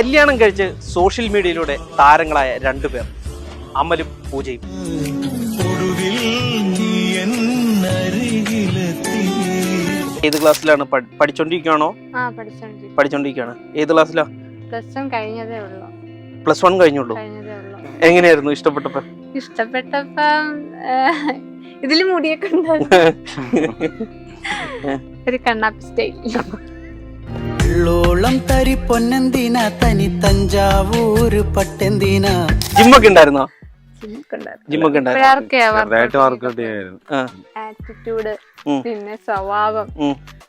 കല്യാണം കഴിച്ച് സോഷ്യൽ മീഡിയയിലൂടെ താരങ്ങളായ രണ്ടുപേർ അമലും പൂജയും. ഏത് ക്ലാസ്സിലാണ് പഠി- പഠിച്ചോണ്ടിരിക്കുകയാണോ പഠിച്ചോണ്ടിരിക്കുകയാണ്. ഏത് ക്ലാസ്സിലാ? പ്ലസ് വൺ കഴിഞ്ഞതേ ഉള്ളൂ. പ്ലസ് വൺ കഴിഞ്ഞുള്ളൂ. കഴിഞ്ഞതേ ഉള്ളൂ. എങ്ങനെയായിരുന്നു ഇഷ്ടപ്പെട്ടപ്പോ ഇഷ്ടപ്പെട്ടപ്പം ഇതിൽ മുടിയൊക്കെ ഉണ്ടായിരുന്നു. ഒരു കണ്ണാപ്പി സ്റ്റൈൽ ഉള്ളോളം തരി പൊന്നെന്തിന? തനി തഞ്ചാവൂര് പട്ടെന്തിന? ജിമ്മൊക്കെ ഉണ്ടായിരുന്നോ? ജിമ്മൊക്കെ ആറ്റിറ്റ്യൂഡ് പിന്നെ സ്വഭാവം.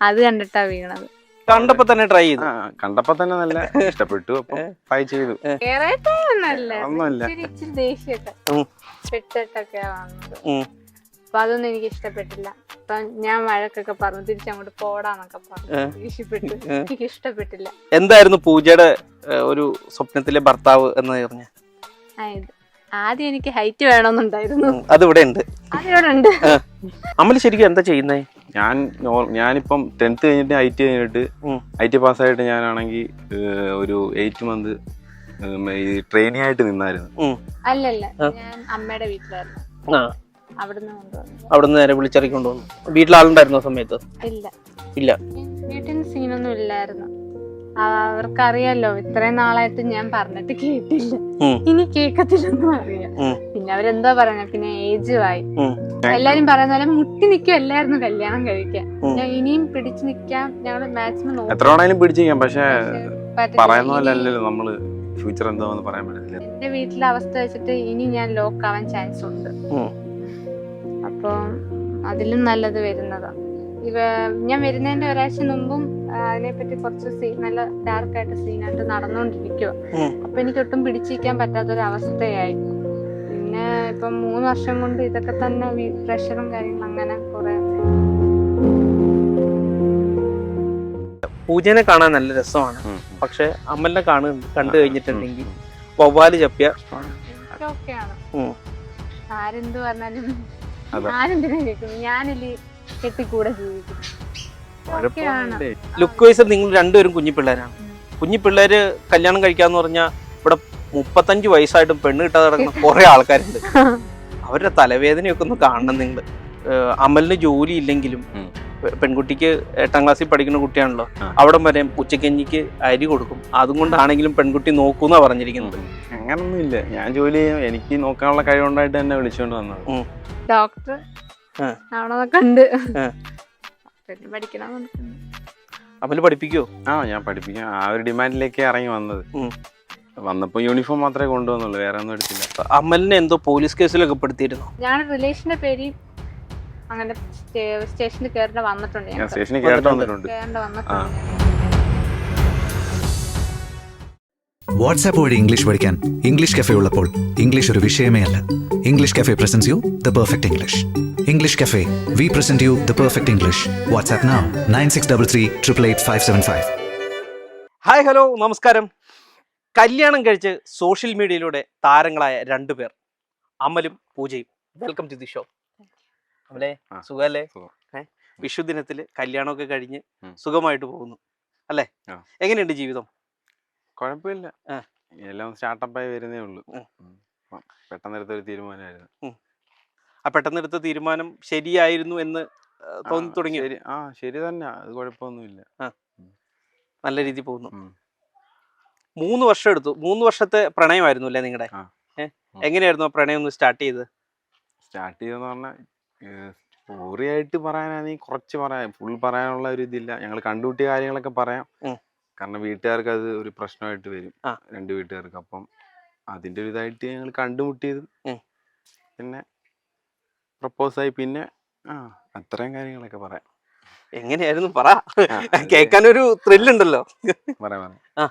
അത് കണ്ടിട്ടാ വീണത്. കണ്ടപ്പോ തന്നെ ട്രൈ ചെയ്തു. കണ്ടപ്പോ തന്നെ നല്ല ഇഷ്ടപ്പെട്ടു. അപ്പൊ ട്രൈ ചെയ്തു. ഒന്നുമില്ല. ഇച്ചിരി ഇച്ചിരി ദേഷ്യമൊക്കെ അപ്പൊ അതൊന്നും എനിക്ക് ഇഷ്ടപ്പെട്ടില്ല. അപ്പൊ ഞാൻ വഴക്കൊക്കെ പറഞ്ഞു തിരിച്ചങ്ങോട്ട് പോടാന്നൊക്കെ പറഞ്ഞു. എനിക്ക് ഇഷ്ടപ്പെട്ടില്ല. എന്തായിരുന്നു പൂജയുടെ ഒരു സ്വപ്നത്തിലെ ഭർത്താവ് എന്ന് പറഞ്ഞ? ആദ്യം എനിക്ക് ഹൈറ്റ് വേണമെന്നുണ്ടായിരുന്നു. അതിവിടെ ഉണ്ട്. അതിവിടെ ഉണ്ട്. അമൽ ശരിക്കും എന്താ ചെയ്യുന്നേ? ഞാൻ ഞാനിപ്പം ടെൻത്ത് കഴിഞ്ഞിട്ട് ഐ ടി കഴിഞ്ഞിട്ട്. ഐ ടി പാസ്സായിട്ട് ഞാനാണെങ്കിൽ ഒരു എയ്റ്റ് മന്ത് ട്രെയിനിങ് ആയിട്ട് നിന്നായിരുന്നു. അല്ലല്ല ഞാൻ അമ്മയുടെ വീട്ടിലായിരുന്നു. ആ. അവിടുന്ന് നേരെ വിളിച്ചിറക്കി കൊണ്ടുവന്നു. വീട്ടിലാളുണ്ടായിരുന്നോ സമയത്ത്? ഇല്ല. ഇല്ല. വീട്ടിൽ സീനൊന്നും ഇല്ലായിരുന്നു. അവർക്കറിയാലോ ഇത്രയും നാളായിട്ട് ഞാൻ പറഞ്ഞിട്ട് കേട്ടില്ല. ഇനി കേക്കത്തില്ലെന്നും അറിയാം. പിന്നെ അവരെന്തോ പറഞ്ഞ പിന്നെ ഏജ് ആയി. എല്ലാരും പറയുന്ന പോലെ മുട്ടി നിൽക്കുമല്ലായിരുന്നു കല്യാണം കഴിക്കാൻ. ഞാൻ ഇനിയും പിടിച്ചു നിൽക്കാം. ഞങ്ങൾ മാക്സിമം എത്ര പിടിച്ചു പക്ഷെ പറ്റില്ല. പറയുന്ന പോലെ അല്ലല്ലോ നമ്മൾ ഫ്യൂച്ചർ എന്താന്ന് പറയാൻ പറ്റത്തില്ല. എന്റെ വീട്ടിലെ അവസ്ഥ വെച്ചിട്ട് ഇനി ഞാൻ ലോക്ക് ആവാൻ ചാൻസ് ഉണ്ട്. അപ്പം അതിലും നല്ലത് വരുന്നതാ. ഇവ ഞാൻ വരുന്നതിന്റെ ഒരാഴ്ച മുമ്പും അതിനെപ്പറ്റി കുറച്ച് സീൻ നല്ല ഡാർക്കായിട്ട് സീനായിട്ട് നടന്നുകൊണ്ടിരിക്കുക. അപ്പൊ എനിക്ക് ഒട്ടും പിടിച്ചിരിക്കാൻ പറ്റാത്തൊരവസ്ഥയായി. പിന്നെ ഇപ്പം മൂന്ന് വർഷം കൊണ്ട് ഇതൊക്കെ തന്നെ പ്രഷറും കാര്യങ്ങളും അങ്ങനെ കുറെ. പൂജനെ കാണാൻ നല്ല രസമാണ്. പക്ഷെ അമ്മലിനെ കാണു കണ്ടു കഴിഞ്ഞിട്ടുണ്ടെങ്കിൽ വവ്വാൽ ചപ്പിയ. ആരെന്ത് പറഞ്ഞാലും. ഞാനെന്തിനാ കേൾക്കുന്നു ഞാനില്ലേ കെട്ടിക്കൂടെ ജീവിക്കും ഒക്കെയാണ് കുഴപ്പമൊന്നുമില്ലേ? ലുക്ക് വൈസ് നിങ്ങൾ രണ്ടുപേരും കുഞ്ഞു പിള്ളേരാണ്. കുഞ്ഞു പിള്ളേര് കല്യാണം കഴിക്കാന്ന് പറഞ്ഞാൽ ഇവിടെ മുപ്പത്തഞ്ച് വയസ്സായിട്ടും പെണ്ണ് കിട്ടാതെ നടക്കുന്ന കുറെ ആൾക്കാരുണ്ട്. അവരുടെ തലവേദനയൊക്കെ ഒന്ന് കാണണം നിങ്ങൾ അമലിന് ജോലി ഇല്ലെങ്കിലും പെൺകുട്ടിക്ക് എട്ടാം ക്ലാസ്സിൽ പഠിക്കുന്ന കുട്ടിയാണല്ലോ. അവിടെ വരെ ഉച്ചക്കഞ്ഞിക്ക് അരി കൊടുക്കും. അതും കൊണ്ടാണെങ്കിലും പെൺകുട്ടി നോക്കൂന്നാ പറഞ്ഞിരിക്കുന്നത്. അങ്ങനൊന്നും ഇല്ല ഞാൻ ജോലി ചെയ്യും. എനിക്ക് നോക്കാനുള്ള കഴിവുണ്ടായിട്ട് തന്നെ വിളിച്ചുകൊണ്ട് വന്നത്. ഡോക്ടർ. അമൽ പഠിപ്പിക്കോ ആ ഞാൻ പഠിപ്പിക്കാം. ആ ഒരു ഡിമാൻഡിലേക്ക് ഇറങ്ങി വന്നത്. വന്നപ്പോ യൂണിഫോം മാത്രമേ കൊണ്ടുവന്നുള്ളൂ. വേറെ ഒന്നും എടുത്തില്ല. അമലിനെ എന്തോ പോലീസ് കേസിലൊക്കെ പെടുത്തിയിരുന്നു. ഞാൻ റിലേഷന്റെ പേര് അങ്ങനെ സ്റ്റേഷനിൽ കയറേണ്ട വന്നിട്ടുണ്ട് ഞാൻ ഞാൻ സ്റ്റേഷനിൽ കേട്ട് വന്നിട്ടുണ്ട് കയറേണ്ട വന്നിട്ടുണ്ട്. വാട്സാപ്പ് വഴി ഇംഗ്ലീഷ് പഠിക്കാൻ ഇംഗ്ലീഷ് കഫേ ഉള്ളപ്പോൾ ഇംഗ്ലീഷ് ഒരു വിഷയമേ അല്ല. English cafe presents you the perfect English English cafe we present you the perfect English WhatsApp now nine six double three triple eight five seven five hi hello നമസ്കാരം. കല്യാണം കഴിച്ച് social മീഡിയയിലൂടെ താരങ്ങളായ രണ്ടുപേർ അമലും പൂജയും വെൽക്കം ടു ദി ഷോ അമലെ ആ, സുഖല്ലേ? സുഖം. ഏ? വിഷു ദിനത്തിൽ കല്യാണമൊക്കെ കഴിഞ്ഞ് സുഖമായിട്ട് പോകുന്നു. അല്ലേ? എങ്ങനെയുണ്ട് ജീവിതം? കുഴപ്പമില്ല. എല്ലാം സ്റ്റാർട്ടപ്പായി വരുന്നേ ഉള്ളൂ. പെട്ടെന്നെടുത്ത എടുത്തൊരു തീരുമാനമായിരുന്നു. ആ പെട്ടെന്നെടുത്ത തീരുമാനം ശരിയായിരുന്നു എന്ന് തോന്നി തുടങ്ങി ആ ശരി തന്നെ. അത് കുഴപ്പമൊന്നുമില്ല. നല്ല രീതി പോകുന്നു. മൂന്ന് വർഷം എടുത്തു. മൂന്ന് വർഷത്തെ പ്രണയമായിരുന്നു അല്ലേ നിങ്ങളുടെ. എങ്ങനെയായിരുന്നു ആ പ്രണയം ഒന്ന് സ്റ്റാർട്ട് ചെയ്ത് സ്റ്റാർട്ട് ചെയ്തെന്ന് പറഞ്ഞാൽ സ്റ്റോറി ആയിട്ട് പറയാനാണെങ്കിൽ കുറച്ച് പറയാം. ഫുൾ പറയാനുള്ള ഒരു ഇതില്ല. ഞങ്ങൾ കണ്ടുകൂട്ടിയ കാര്യങ്ങളൊക്കെ പറയാം. കാരണം വീട്ടുകാർക്ക് അത് ഒരു പ്രശ്നമായിട്ട് വരും. രണ്ട് വീട്ടുകാർക്ക്. അപ്പം അതിന്റെ ഒരു ഇതായിട്ട് ഞങ്ങൾ കണ്ടുമുട്ടിയത് പിന്നെ പ്രപ്പോസ് ആയി. പിന്നെ ആ അത്രയും കാര്യങ്ങളൊക്കെ പറയാം. എങ്ങനെയായിരുന്നു? പറ. കേൾക്കാൻ കേൾക്കാനൊരു ത്രില്ലുണ്ടല്ലോ പറയാം പറയാം.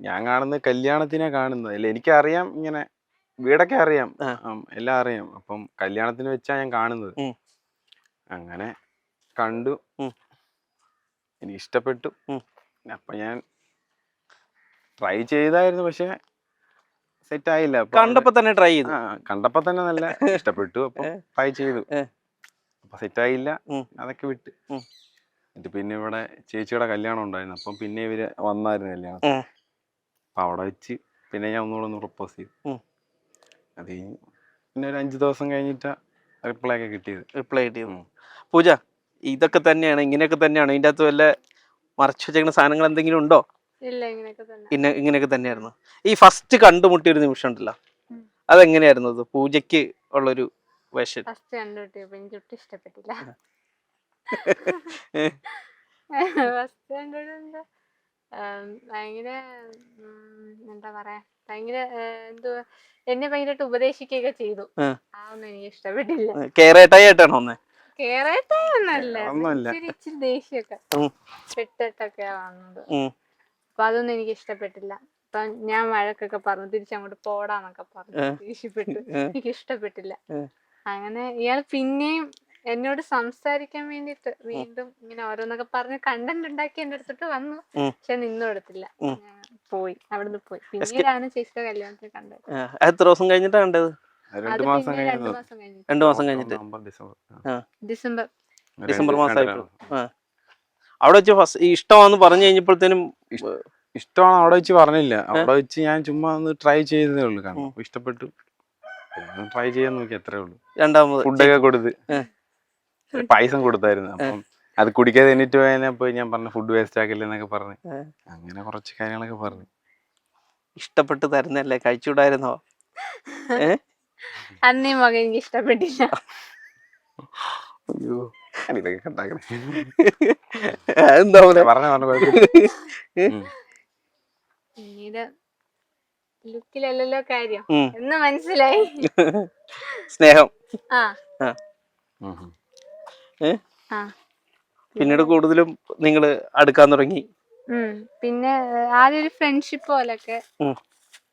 ഞാൻ കാണുന്നത് കല്യാണത്തിനെ കാണുന്നത്. അല്ലെ എനിക്കറിയാം ഇങ്ങനെ വീടൊക്കെ അറിയാം. എല്ലാം അറിയാം. അപ്പം കല്യാണത്തിന് വെച്ചാ ഞാൻ കാണുന്നത്. അങ്ങനെ കണ്ടു. എനിക്ക് ഇഷ്ടപ്പെട്ടു. അപ്പൊ ഞാൻ ട്രൈ ചെയ്തായിരുന്നു പക്ഷെ സെറ്റ് ആയില്ല കണ്ടപ്പോ തന്നെ ട്രൈ ചെയ്തു. കണ്ടപ്പോ തന്നെ നല്ല ഇഷ്ടപ്പെട്ടു. അപ്പൊ. ട്രൈ ചെയ്തു. അപ്പൊ സെറ്റ് ആയില്ല അതൊക്കെ വിട്ട്. എന്നിട്ട് പിന്നെ ഇവിടെ ചേച്ചിയുടെ കല്യാണം ഉണ്ടായിരുന്നു. അപ്പം പിന്നെ ഇവർ വന്നായിരുന്നു കല്യാണം അപ്പൊ അവിടെ വെച്ച് പിന്നെ ഞാൻ ഒന്നുകൂടെ ഒന്ന് പ്രപ്പോസ് ചെയ്തു. അത് കഴിഞ്ഞ് പിന്നെ ഒരു അഞ്ച് ദിവസം കഴിഞ്ഞിട്ടാ റിപ്ലൈ ഒക്കെ കിട്ടിയത്. റിപ്ലൈ കിട്ടിയത്. പൂജ ഇതൊക്കെ തന്നെയാണ് ഇങ്ങനെയൊക്കെ തന്നെയാണ്. ഇതിന്റെ അകത്ത് വല്ല മറച്ചു വെച്ചേക്കുന്ന സാധനങ്ങൾ എന്തെങ്കിലും ഉണ്ടോ? ഇല്ല ഇങ്ങനെയൊക്കെ തന്നെ. ഇന്ന ഇങ്ങനെയൊക്കെ തന്നെയായിരുന്നു. ഈ ഫസ്റ്റ് കണ്ടുമുട്ടിയ ഒരു നിമിഷം ഉണ്ടല്ലോ. അതെങ്ങനെയായിരുന്നു അത്? പൂജയ്ക്ക് ഉള്ളൊരു വേഷൻ ഫസ്റ്റ് കണ്ടുപിട്ടിയപ്പോ എനിക്ക് ഒട്ടും ഇഷ്ടപ്പെട്ടില്ല ഫസ്റ്റ് ഭയങ്കര എന്താ പറയാ? ഭയങ്കര എന്തുവാ എന്നെ ഭയങ്കരമായിട്ട് ഉപദേശിക്കുകയൊക്കെ ചെയ്തു. ആ. എനിക്ക് ഇഷ്ടപ്പെട്ടില്ല കേരേട്ടായി ആയിട്ടാണോ. ഇച്ചിരി ഇച്ചിരി ദേഷ്യമൊക്കെ. വന്നത്. അപ്പൊ അതൊന്നും എനിക്ക് ഇഷ്ടപ്പെട്ടില്ല അപ്പൊ ഞാൻ വഴക്കൊക്കെ പറഞ്ഞു തിരിച്ചങ്ങോട്ട് പോടാന്നൊക്കെ പറഞ്ഞു. ദേഷ്യപ്പെട്ടു. എനിക്ക് ഇഷ്ടപ്പെട്ടില്ല അങ്ങനെ ഇയാൾ പിന്നെയും എന്നോട് സംസാരിക്കാൻ വേണ്ടിട്ട് വീണ്ടും ഇങ്ങനെ ഓരോന്നൊക്കെ പറഞ്ഞ് കണ്ടന്റ് ഉണ്ടാക്കി എന്റെ അടുത്തിട്ട് വന്നു. പക്ഷെ നിന്നും എടുത്തില്ല. ഉം. പോയി. അവിടുന്ന് പോയി. പിന്നീടാണ് ചേച്ചിയുടെ കല്യാണത്തിന് കണ്ടത്. എത്ര ദിവസം കഴിഞ്ഞിട്ടാണ് കണ്ടത്? രണ്ടു കഴിഞ്ഞു മാസം രണ്ടു മാസം കഴിഞ്ഞിട്ട്. November December. ആ. ഡിസംബർ. ആ. അവിടെ വെച്ച് ഫസ്റ്റ് ഇഷ്ടമാന്ന് പറഞ്ഞു കഴിഞ്ഞപ്പോഴത്തേനും ഇഷ്ടമാണ് അവിടെ വെച്ച് പറഞ്ഞില്ല. അവിടെ വെച്ച് ഞാൻ ചുമ്മാ ഒന്ന് ട്രൈ ചെയ്തതേ ഉള്ളൂ. കാരണം ഇഷ്ടപ്പെട്ടു. ട്രൈ ചെയ്യാൻ നോക്കി അത്രേ ഉള്ളൂ. രണ്ടാമത് ഫുഡൊക്കെ കൊടുത്ത്. പായസം കൊടുത്തായിരുന്നു. അപ്പം അത് കുടിക്കാതെ എന്നിട്ട് പോയപ്പോ ഞാൻ പറഞ്ഞു ഫുഡ് വേസ്റ്റ് ആക്കില്ല എന്നൊക്കെ പറഞ്ഞു. അങ്ങനെ കുറച്ച് കാര്യങ്ങളൊക്കെ പറഞ്ഞു. ഇഷ്ടപ്പെട്ട് തരുന്നല്ലേ കഴിച്ചുകൂടായിരുന്നോ? അന്നേ മകൻ എനിക്ക് ഇഷ്ടപ്പെട്ടില്ല. അയ്യോ ഇതൊക്കെ കണ്ടാക്കണേ എന്താ പറഞ്ഞ പറഞ്ഞു കുഴപ്പമില്ല. ഉം. പിന്നീട് ലുക്കിലല്ലല്ലോ കാര്യം. ഉം. എന്ന് മനസ്സിലായി. സ്നേഹം. ആ. പിന്നീട് കൂടുതലും നിങ്ങൾ അടുക്കാൻ തുടങ്ങി. പിന്നെ ആദ്യം ഒരു ഫ്രണ്ട്ഷിപ്പ് പോലൊക്കെ.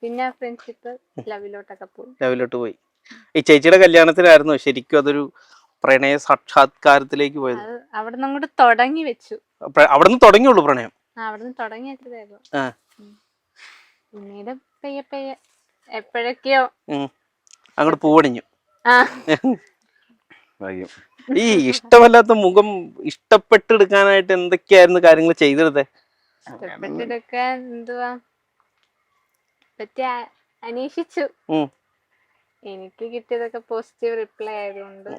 പിന്നെ ഫ്രണ്ട്ഷിപ്പ് ലവിലോട്ടൊക്കെ പോയി. ലവിലോട്ട് പോയി. ഈ ചേച്ചിയുടെ കല്യാണത്തിലായിരുന്നു. ശരിക്കും അതൊരു പ്രണയ സാക്ഷാത്കാരത്തിലേക്ക് പോയത്. അവിടെ നിന്ന് അങ്ങോട്ട് തുടങ്ങി വെച്ചു. അവിടെ നിന്ന് തുടങ്ങിയുള്ളൂ പ്രണയം. ആ അവിടെ നിന്ന് തുടങ്ങി വെച്ചതായിരുന്നു. പിന്നീട് പെയ്യെ പെയ്യെ എപ്പോഴൊക്കെയോ അങ്ങോട്ട് പൂവണിഞ്ഞു. ആ. ഭാഗ്യം ഈ ഇഷ്ടമല്ലാത്ത മുഖം ഇഷ്ടപ്പെട്ടെടുക്കാനായിട്ട് എന്തൊക്കെയായിരുന്നു കാര്യങ്ങൾ ചെയ്തെടുത്തെ ഇഷ്ടപ്പെട്ടെടുക്കാൻ എന്തുവാ? പറ്റി അ- അന്വേഷിച്ചു എനിക്ക് കിട്ടിയതൊക്കെ പോസിറ്റീവ് റിപ്ലൈ ആയതുകൊണ്ട്.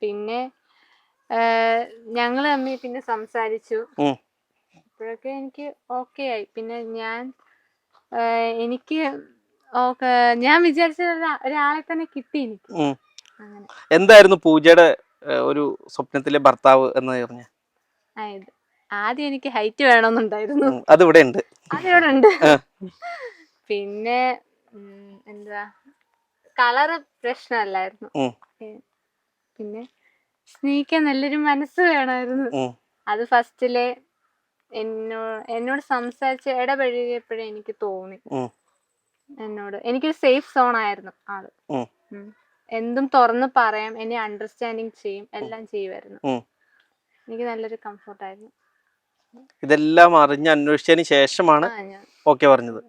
പിന്നെ ഞങ്ങളെ തമ്മിൽ പിന്നെ സംസാരിച്ചു. അപ്പോഴൊക്കെ എനിക്ക് ഓക്കെ ആയി. പിന്നെ ഞാൻ എനിക്ക് ഞാൻ വിചാരിച്ച ഒരാ- ഒരാളെ തന്നെ കിട്ടി എനിക്ക്. എന്തായിരുന്നു പൂജയുടെ ഒരു സ്വപ്നത്തിലെ ഭർത്താവ് എന്ന് പറഞ്ഞ? ആദ്യം എനിക്ക് ഹൈറ്റ് വേണമെന്നുണ്ടായിരുന്നു. അതിവിടെ ഉണ്ട്. അതിവിടെ ഉണ്ട്. പിന്നെ എന്താ കളറ് പ്രശ്നമല്ലായിരുന്നു. പിന്നെ സ്നേഹിക്കാൻ നല്ലൊരു മനസ്സ് വേണമായിരുന്നു. അത് ഫസ്റ്റിലെ എന്നോട് എന്നോട് സംസാരിച്ച് ഇടപഴകിയപ്പോഴേ എനിക്ക് തോന്നി. എന്നോട് എനിക്കൊരു സേഫ് സോൺ ആയിരുന്നു ആൾ. എന്തും തുറന്ന് പറയാം എന്നെ അണ്ടർസ്റ്റാൻഡിങ് ചെയ്യും എല്ലാം ചെയ്യുമായിരുന്നു. എനിക്ക് നല്ലൊരു കംഫർട്ടായിരുന്നു ഇതെല്ലാം അറിഞ്ഞ് അന്വേഷിച്ചതിന് ശേഷമാണ് ഓക്കെ പറഞ്ഞത്.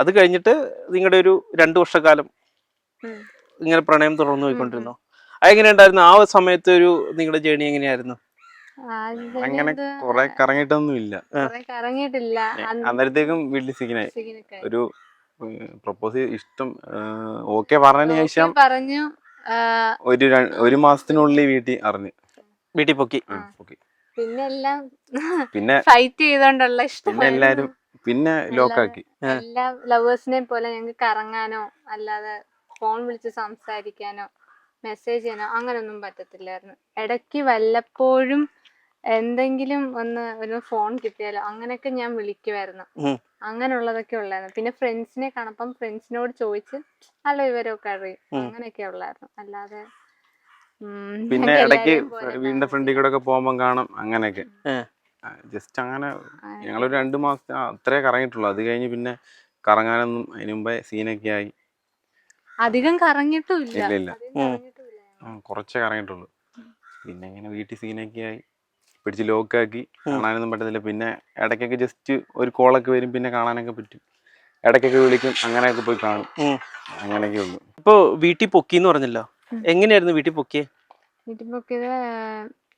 അത് കഴിഞ്ഞിട്ട് നിങ്ങളുടെ ഒരു രണ്ടു വർഷക്കാലം ഇങ്ങനെ പ്രണയം തുടർന്നു പോയിക്കൊണ്ടിരുന്നു? അതെങ്ങനെയുണ്ടായിരുന്നു? ആ സമയത്ത് ഒരു നിങ്ങളുടെ ജേണി എങ്ങനെയായിരുന്നു? അങ്ങനെ കൊറേ കറങ്ങിയിട്ടൊന്നും ഇല്ല കറങ്ങിയിട്ടില്ല. അന്നേരത്തേക്കും വീട്ടിൽ സിഗ്നായി ഒരു പ്രപ്പോസ് ഇഷ്ടം ഓക്കെ പറഞ്ഞതിന് ശേഷം പറഞ്ഞു. ഒരു ഒരു മാസത്തിനുള്ളിൽ വീട്ടിൽ അറിഞ്ഞു. വീട്ടിൽ പൊക്കി. പിന്നെ എല്ലാം പിന്നെ ഫൈറ്റ് ചെയ്തോണ്ടുള്ള ഇഷ്ടം. പിന്നെ എല്ലാരും പിന്നെ ലോക്കാക്കി എല്ലാ ലവേഴ്സിനെ പോലെ ഞങ്ങൾക്ക് കറങ്ങാനോ അല്ലാതെ ഫോൺ വിളിച്ച് സംസാരിക്കാനോ മെസ്സേജ് ചെയ്യാനോ അങ്ങനൊന്നും പറ്റത്തില്ലായിരുന്നു. ഇടയ്ക്ക് വല്ലപ്പോഴും എന്തെങ്കിലും ഒന്ന് ഒരു ഫോൺ കിട്ടിയാലോ അങ്ങനെയൊക്കെ ഞാൻ വിളിക്കുമായിരുന്നു. അങ്ങനെയുള്ളതൊക്കെ ഉള്ളായിരുന്നു. പിന്നെ ഫ്രണ്ട്സിനെ കാണപ്പം ഫ്രണ്ട്സിനോട് ചോദിച്ച് നല്ല വിവരമൊക്കെ അറിയും. അങ്ങനെയൊക്കെ ഉള്ളായിരുന്നു. അല്ലാതെ ഉം, പിന്നെ ഇടയ്ക്ക് എല്ലാവരെയും പോലെ വീടിന്റെ ഫ്രണ്ടിൽ കൂടെ ഒക്കെ പോകുമ്പോൾ കാണും. അങ്ങനെയൊക്കെ. ജസ്റ്റ് അങ്ങനെ ഞങ്ങൾ ഞങ്ങളൊരു രണ്ട് മാസം അത്രേ കറങ്ങിയിട്ടുള്ളൂ. അത് കഴിഞ്ഞ് പിന്നെ കറങ്ങാനൊന്നും അതിനു മുമ്പേ സീനൊക്കെ ആയി. അധികം കറങ്ങിയിട്ടും ഇല്ല. കുറച്ചേ കറങ്ങിയിട്ടുള്ളൂ. പിന്നെ ഇങ്ങനെ വീട്ടിൽ സീനൊക്കെ ആയി. പിടിച്ച് ലോക്കാക്കി കാണാനൊന്നും പറ്റത്തില്ല. പിന്നെ ഇടയ്ക്കൊക്കെ ജസ്റ്റ് ഒരു കോളൊക്കെ വരും പിന്നെ കാണാനൊക്കെ പറ്റും. ഇടയ്ക്കൊക്കെ വിളിക്കും അങ്ങനെയൊക്കെ പോയി കാണും. അങ്ങനെയൊക്കെ ഉള്ളു. ഇപ്പൊ വീട്ടിൽ പൊക്കി എന്ന് പറഞ്ഞല്ലോ. എങ്ങനെയായിരുന്നു വീട്ടിൽ പൊക്കിയെ? വീട്ടിൽ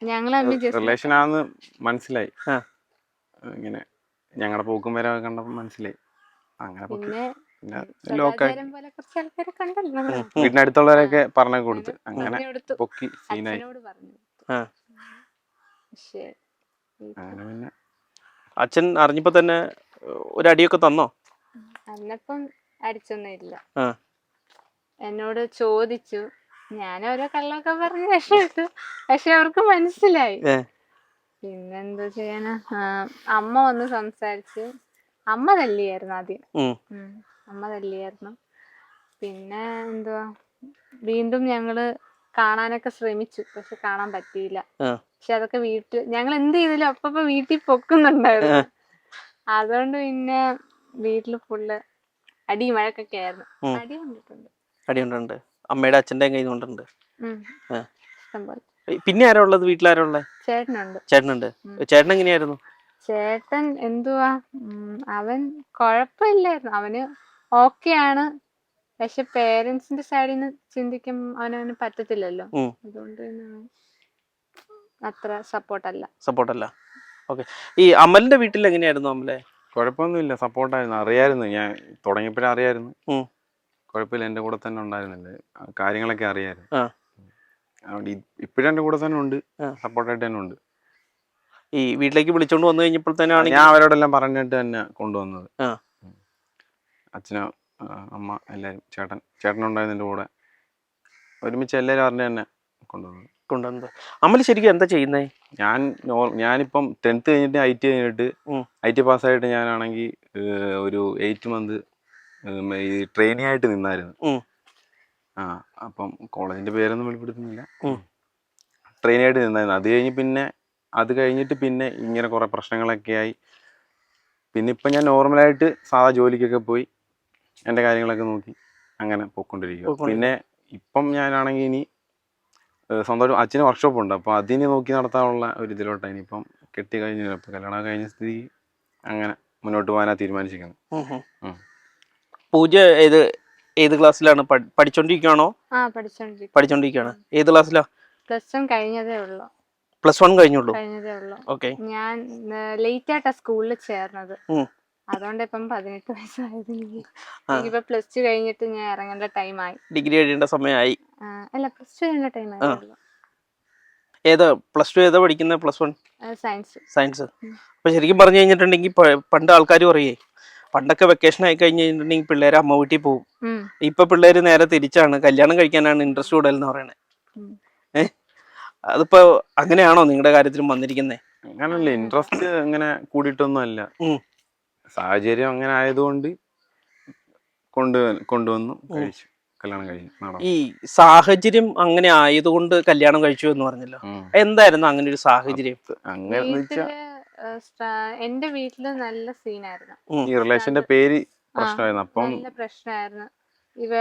ഞങ്ങൾ റിലേഷൻ ആണെന്ന് മനസ്സിലായി. ആ. ഇങ്ങനെ ഞങ്ങളുടെ പോക്കും വരെ കണ്ടപ്പോ മനസ്സിലായി. അങ്ങനെ വീടിനടുത്തുള്ളവരൊക്കെ പറഞ്ഞു കൊടുത്ത്. അങ്ങനെ പൊക്കി സീനായി അച്ഛനോട് പറഞ്ഞു ആ. പക്ഷേ അങ്ങനെ പിന്നെ അച്ഛൻ അറിഞ്ഞപ്പോ തന്നെ ഒരു അടിയൊക്കെ തന്നോ? അന്നപ്പം അടിച്ചൊന്നുമില്ല ആ. എന്നോട് ചോദിച്ചു. ഞാൻ ഓരോ കള്ളൊക്കെ പറഞ്ഞ് രക്ഷപ്പെട്ടു പക്ഷെ അവർക്ക് മനസ്സിലായി. പിന്നെന്താ പിന്നെന്തോ ചെയ്യാനാ? ആ, അമ്മ വന്ന് സംസാരിച്ച്. അമ്മ തല്ലിയായിരുന്നു ആദ്യം. ഉം. ഉം. അമ്മ തല്ലിയായിരുന്നു. പിന്നെ എന്തുവാ? വീണ്ടും ഞങ്ങൾ കാണാനൊക്കെ ശ്രമിച്ചു. പക്ഷെ കാണാൻ പറ്റിയില്ല. പക്ഷെ അതൊക്കെ വീട്ടിൽ ഞങ്ങൾ എന്ത് ചെയ്തില്ല അപ്പൊ വീട്ടിൽ പൊക്കുന്നുണ്ടായിരുന്നു. അതുകൊണ്ട് പിന്നെ വീട്ടിൽ ഫുള്ള് അടി മഴക്കൊക്കെ ആയിരുന്നു. അടി കൊണ്ടിട്ടുണ്ട്. അടിയുണ്ടുണ്ട് അമ്മയുടെ അച്ഛന്റെ കയ്യിൽ കൊണ്ടുണ്ട് പിന്നെ ആരാ ഉള്ളത്? ഉള്ളത് ചേട്ടനുണ്ട്. ചേട്ടനുണ്ട്. ചേട്ടൻ എങ്ങനെയായിരുന്നു? ചേട്ടൻ എന്തുവാ? അവൻ കൊഴപ്പില്ലായിരുന്നു അവന് ഓക്കേ ആണ്. പക്ഷെ പേരൻസിന്റെ സൈഡിൽ നിന്ന് ചിന്തിക്കും അവനവന് പറ്റത്തില്ലല്ലോ. അതുകൊണ്ട് അത്ര സപ്പോർട്ടല്ല. സപ്പോർട്ടല്ല. ഓക്കെ. ഈ അമലിന്റെ വീട്ടിൽ എങ്ങനെയായിരുന്നു അമലെ? കുഴപ്പമൊന്നുമില്ല. സപ്പോർട്ടായിരുന്നു. അറിയായിരുന്നു. ഞാൻ തുടങ്ങിയപ്പോഴേ അറിയായിരുന്നു. കുഴപ്പമില്ല. എന്റെ കൂടെ തന്നെ ഉണ്ടായിരുന്നില്ലേ. കാര്യങ്ങളൊക്കെ അറിയായിരുന്നു. ആ. അതുകൊണ്ട് ഇപ്പോഴും എന്റെ കൂടെ തന്നെ ഉണ്ട്. സപ്പോർട്ടായിട്ട് തന്നെ ഉണ്ട്. ഈ വീട്ടിലേക്ക് വിളിച്ചോണ്ട് വന്നു കഴിഞ്ഞപ്പോൾ തന്നെയാണ് ഞാൻ അവരോടെല്ലാം പറഞ്ഞിട്ട് തന്നെ കൊണ്ടുവന്നത്. അച്ഛനോ അമ്മ എല്ലാവരും ചേട്ടൻ ചേട്ടനുണ്ടായിരുന്നു എന്റെ കൂടെ ഒരുമിച്ച് എല്ലാവരും അറിഞ്ഞ തന്നെ കൊണ്ടുവന്നത്. കൊണ്ടുവന്നത്. അമ്മ ശരിക്കും എന്താ ചെയ്യുന്നേ? ഞാൻ ഞാനിപ്പം ടെൻത്ത് കഴിഞ്ഞിട്ട് ഐ ടി കഴിഞ്ഞിട്ട്. ഐ ടി പാസ്സായിട്ട് ഞാനാണെങ്കിൽ ഒരു എയ്റ്റ് മന്ത് ഈ ട്രെയിനിങ് ആയിട്ട് നിന്നായിരുന്നു. ആ അപ്പം കോളേജിന്റെ പേരൊന്നും വെളിപ്പെടുത്തുന്നില്ല. ട്രെയിനിങ് ആയിട്ട് നിന്നായിരുന്നു. അത് കഴിഞ്ഞ് പിന്നെ അത് കഴിഞ്ഞിട്ട് പിന്നെ ഇങ്ങനെ കുറേ പ്രശ്നങ്ങളൊക്കെ ആയി. പിന്നെ ഇപ്പം ഞാൻ നോർമലായിട്ട് സാധാ ജോലിക്കൊക്കെ പോയി. എന്റെ കാര്യങ്ങളൊക്കെ നോക്കി അങ്ങനെ പോയിക്കൊണ്ടിരിക്കുക. പിന്നെ ഇപ്പം ഞാനാണെങ്കിൽ ഇനി സ്വന്തമായിട്ട് അച്ഛന് വർക്ക്ഷോപ്പ് ഉണ്ട്. അപ്പോൾ അതിനെ നോക്കി നടത്താനുള്ള ഒരു ഇതിലോട്ടാണ് ഇനിയിപ്പം കെട്ടി കഴിഞ്ഞു ഇപ്പം കല്യാണം കഴിഞ്ഞ സ്ഥിതി അങ്ങനെ മുന്നോട്ട് പോകാനാണ് തീരുമാനിച്ചിരിക്കുന്നത്. പൂജ ഏത് ഏത് ക്ലാസ്സിലാണ്? പഠി- പഠിച്ചോണ്ടിരിക്കുകയാണോ പഠിച്ചോണ്ടിരിക്കുകയാണ് ഏത് ക്ലാസ്സിലാ? പ്ലസ് വൺ കഴിഞ്ഞതേ ഉള്ളൂ. പ്ലസ് വൺ കഴിഞ്ഞുള്ളൂ. കഴിഞ്ഞതേ ഉള്ളൂ. ഓക്കെ. ഞാൻ ലേറ്റ് ആയിട്ടാ സ്കൂളിൽ ചേർന്നത്. അതുകൊണ്ട് ഇപ്പം പതിനെട്ട് വയസ്സായത് എനിക്ക് ആ. പ്ലസ് ടു കഴിഞ്ഞിട്ട് ഞാൻ ഇറങ്ങേണ്ട ടൈമായി ഡിഗ്രി കഴിയേണ്ട സമയമായി. അല്ല പ്ലസ് ടു കഴിഞ്ഞ ടൈം ആ. ഏതാ പ്ലസ് ടു ഏതാ പഠിക്കുന്നത് പ്ലസ് വൺ സയൻസ് സയൻസ്. അപ്പൊ ശരിക്കും പറഞ്ഞു കഴിഞ്ഞിട്ടുണ്ടെങ്കിൽ പണ്ട് ആൾക്കാർ പറയേ പണ്ടൊക്കെ വെക്കേഷൻ ആയി കഴിഞ്ഞ് കഴിഞ്ഞിട്ടുണ്ടെങ്കിൽ പിള്ളേർ അമ്മ വീട്ടിൽ പോകും. ഇപ്പൊ പിള്ളേര് നേരെ തിരിച്ചാണ്. കല്യാണം കഴിക്കാനാണ് ഇൻട്രസ്റ്റ് കൂടുതൽ എന്ന് പറയണേ ഏഹ് അതിപ്പോ അങ്ങനെയാണോ നിങ്ങളുടെ കാര്യത്തിലും വന്നിരിക്കുന്നേ? അങ്ങനല്ല ഇൻട്രസ്റ്റ് അങ്ങനെ കൂടിയിട്ടൊന്നും അല്ല. സാഹചര്യം അങ്ങനെ ആയതുകൊണ്ട് കൊണ്ട് കൊണ്ടുവന്നു കഴിച്ചു. കല്യാണം കഴിഞ്ഞു ഈ സാഹചര്യം അങ്ങനെ ആയതുകൊണ്ട് കല്യാണം കഴിച്ചു എന്ന് പറഞ്ഞല്ലോ. എന്തായിരുന്നു അങ്ങനെ ഒരു സാഹചര്യം അങ്ങനെ എന്റെ വീട്ടിൽ നല്ല സീനായിരുന്നു. ഈ റിലേഷന്റെ പേര് പ്രശ്നമായിരുന്നു. അപ്പം നല്ല പ്രശ്നമായിരുന്നു. ഇവ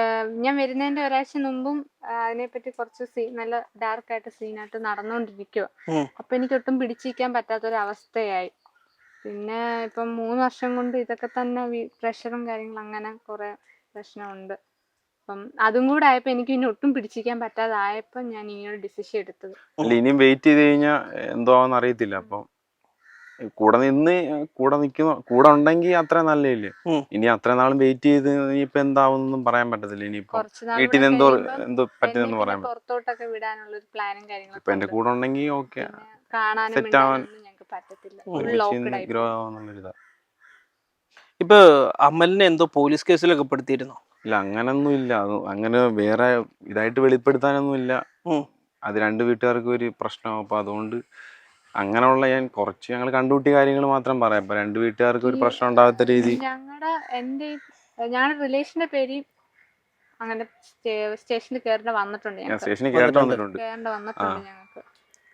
ഞാൻ വരുന്നതിന്റെ ഒരാഴ്ച മുമ്പും അതിനെ അതിനെപ്പറ്റി കുറച്ച് സീ നല്ല ഡാർക്ക് ആയിട്ട് സീനായിട്ട് നടന്നുകൊണ്ടിരിക്കുക. അപ്പൊ എനിക്ക് ഒട്ടും പിടിച്ചിരിക്കാൻ പറ്റാത്തൊരവസ്ഥയായി. പിന്നെ ഇപ്പം മൂന്ന് വർഷം കൊണ്ട് ഇതൊക്കെ തന്നെ പ്രഷറും കാര്യങ്ങളും അങ്ങനെ കുറെ പ്രശ്നമുണ്ട്. അപ്പം അതും കൂടെ ആയപ്പോ എനിക്ക് ഇനി ഒട്ടും പിടിച്ചിരിക്കാൻ പറ്റാതായപ്പോ ഞാൻ ഇങ്ങനെ ഡിസിഷൻ എടുത്തത്. അല്ല ഇനിയും വെയിറ്റ് ചെയ്ത് കഴിഞ്ഞാൽ എന്തോ അറിയത്തില്ല. അപ്പം കൂടെ നിന്ന് കൂടെ നിൽക്കുന്ന കൂടെ ഉണ്ടെങ്കിൽ അത്ര നല്ലയില്ലേ ഇനി അത്ര നാളും വെയിറ്റ് ചെയ്ത് ഇനിയിപ്പോ എന്താവുന്നൊന്നും പറയാൻ പറ്റത്തില്ല. ഇനിയിപ്പോ വീട്ടിൽ എന്തോ എന്തോ പറ്റുന്നെന്ന് പറയാൻ പുറത്തോട്ടൊക്കെ വിടാനുള്ള ഒരു പ്ലാനും ഇപ്പൊ കാര്യങ്ങളൊക്കെ എന്റെ ഉണ്ട്. കൂടെ ഉണ്ടെങ്കിൽ ഓക്കെ പിന്നെ കാണാനും set ആവാൻ ഞങ്ങൾക്ക് പറ്റത്തില്ല. ഇപ്പൊ അമലിനെ എന്തോ പോലീസ് കേസിലൊക്കെ പെടുത്തിയിരുന്നോ? ഇല്ല അങ്ങനൊന്നും ഇല്ല. അത് അങ്ങനെ വേറെ ഇതായിട്ട് വെളിപ്പെടുത്താനൊന്നും ഇല്ല. അത് രണ്ട് വീട്ടുകാർക്കും ഒരു പ്രശ്നം. അപ്പൊ അതുകൊണ്ട് അങ്ങനെയുള്ള ഞാൻ കുറച്ച് ഞങ്ങൾ കണ്ടുകൂട്ടിയ കാര്യങ്ങൾ മാത്രം പറയാം. അപ്പൊ രണ്ട് വീട്ടുകാർക്കും ഒരു പ്രശ്നം ഉണ്ടാകാത്ത രീതി. ഞങ്ങളുടെ എന്റെ ഞങ്ങളുടെ റിലേഷന്റെ പേര് അങ്ങനെ സ്റ്റേഷനിൽ കയറേണ്ട വന്നിട്ടുണ്ട് സ്റ്റേഷനിൽ വന്നിട്ടുണ്ട്. കയറേണ്ട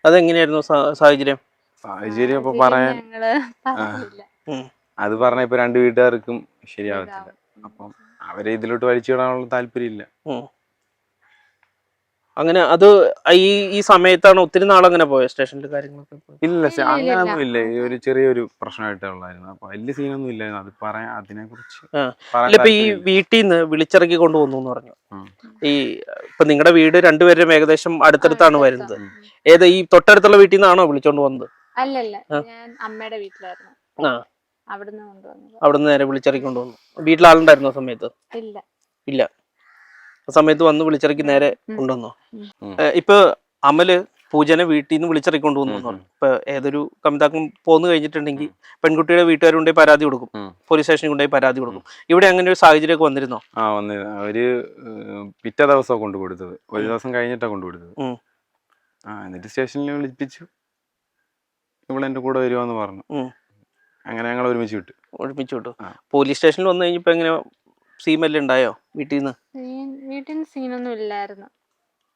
അതെങ്ങനെയായിരുന്നു സാഹചര്യം? സാഹചര്യം ഇപ്പൊ പറയാൻ ഞങ്ങൾ പറഞ്ഞില്ല. അത് പറഞ്ഞ ഇപ്പൊ രണ്ട് വീട്ടുകാർക്കും ശരിയാവത്തില്ല. അപ്പം അവരെ ഇതിലോട്ട് വലിച്ചിടാനുള്ള താല്പര്യമില്ല. അങ്ങനെ അത് ഈ ഈ സമയത്താണ് ഒത്തിരി നാളങ്ങനെ പോയത് സ്റ്റേഷനിലെ കാര്യങ്ങളൊക്കെ ഇല്ല അങ്ങനൊന്നും ഇല്ല. ഈ ഒരു ചെറിയൊരു പ്രശ്നമായിട്ടുള്ളായിരുന്നു അപ്പൊ വലിയ സീനൊന്നും ഇല്ലായിരുന്നു. അത് പറയാൻ അതിനെ കുറിച്ച് ഇപ്പൊ ഈ വീട്ടിൽ നിന്ന് വിളിച്ചിറക്കി കൊണ്ടുവന്നു എന്ന് പറഞ്ഞു. ഈ ഇപ്പൊ നിങ്ങളുടെ വീട് രണ്ടുപേരും ഏകദേശം അടുത്തടുത്താണ് വരുന്നത്. ഏത് ഈ തൊട്ടടുത്തുള്ള വീട്ടിൽ നിന്നാണോ വിളിച്ചോണ്ട് വന്നത്? അല്ലല്ല ഞാൻ അമ്മയുടെ വീട്ടിലായിരുന്നു. ആ. അവിടുന്ന് നേരെ വിളിച്ചിറക്കി കൊണ്ടുവന്നു വീട്ടിലാളുണ്ടായിരുന്നു ആ സമയത്ത്? ഇല്ല. ഇല്ല. ആ സമയത്ത് വന്ന് വിളിച്ചിറക്കി നേരെ കൊണ്ടുവന്നു. ഇപ്പൊ അമൽ പൂജനെ വീട്ടിൽ നിന്ന് വിളിച്ചിറക്കി കൊണ്ടുവന്നു ഇപ്പൊ ഏതൊരു കമിതാക്കും പോന്നു കഴിഞ്ഞിട്ടുണ്ടെങ്കിൽ പെൺകുട്ടിയുടെ വീട്ടുകാരുണ്ടെങ്കിൽ പരാതി കൊടുക്കും. പോലീസ് സ്റ്റേഷനിൽ കൊണ്ടുപോയി പരാതി കൊടുക്കും. ഇവിടെ അങ്ങനെ ഒരു സാഹചര്യമൊക്കെ വന്നിരുന്നോ? ആ വന്നിരുന്നു. അവർ പിറ്റേ ദിവസമാണ് കൊണ്ടു കൊടുത്തത് ഒരു ദിവസം കഴിഞ്ഞിട്ടാണ് കൊണ്ടു കൊടുത്തത് ആ എന്നിട്ട് സ്റ്റേഷനിൽ വിളിപ്പിച്ചു. ഇവളെന്റെ കൂടെ വരുവാന്ന് പറഞ്ഞു. അങ്ങനെ ഞങ്ങൾ ഒരുമിച്ച് വിട്ടു. ഒഴിപ്പിച്ചു വിട്ടു. പോലീസ് സ്റ്റേഷനിൽ വന്നു കഴിഞ്ഞപ്പോ എങ്ങനെ സീമെല്ലാം ഉണ്ടായോ വീട്ടിൽ നിന്ന് വീട്ടിൽ നിന്ന് സീനൊന്നും ഇല്ലായിരുന്നു.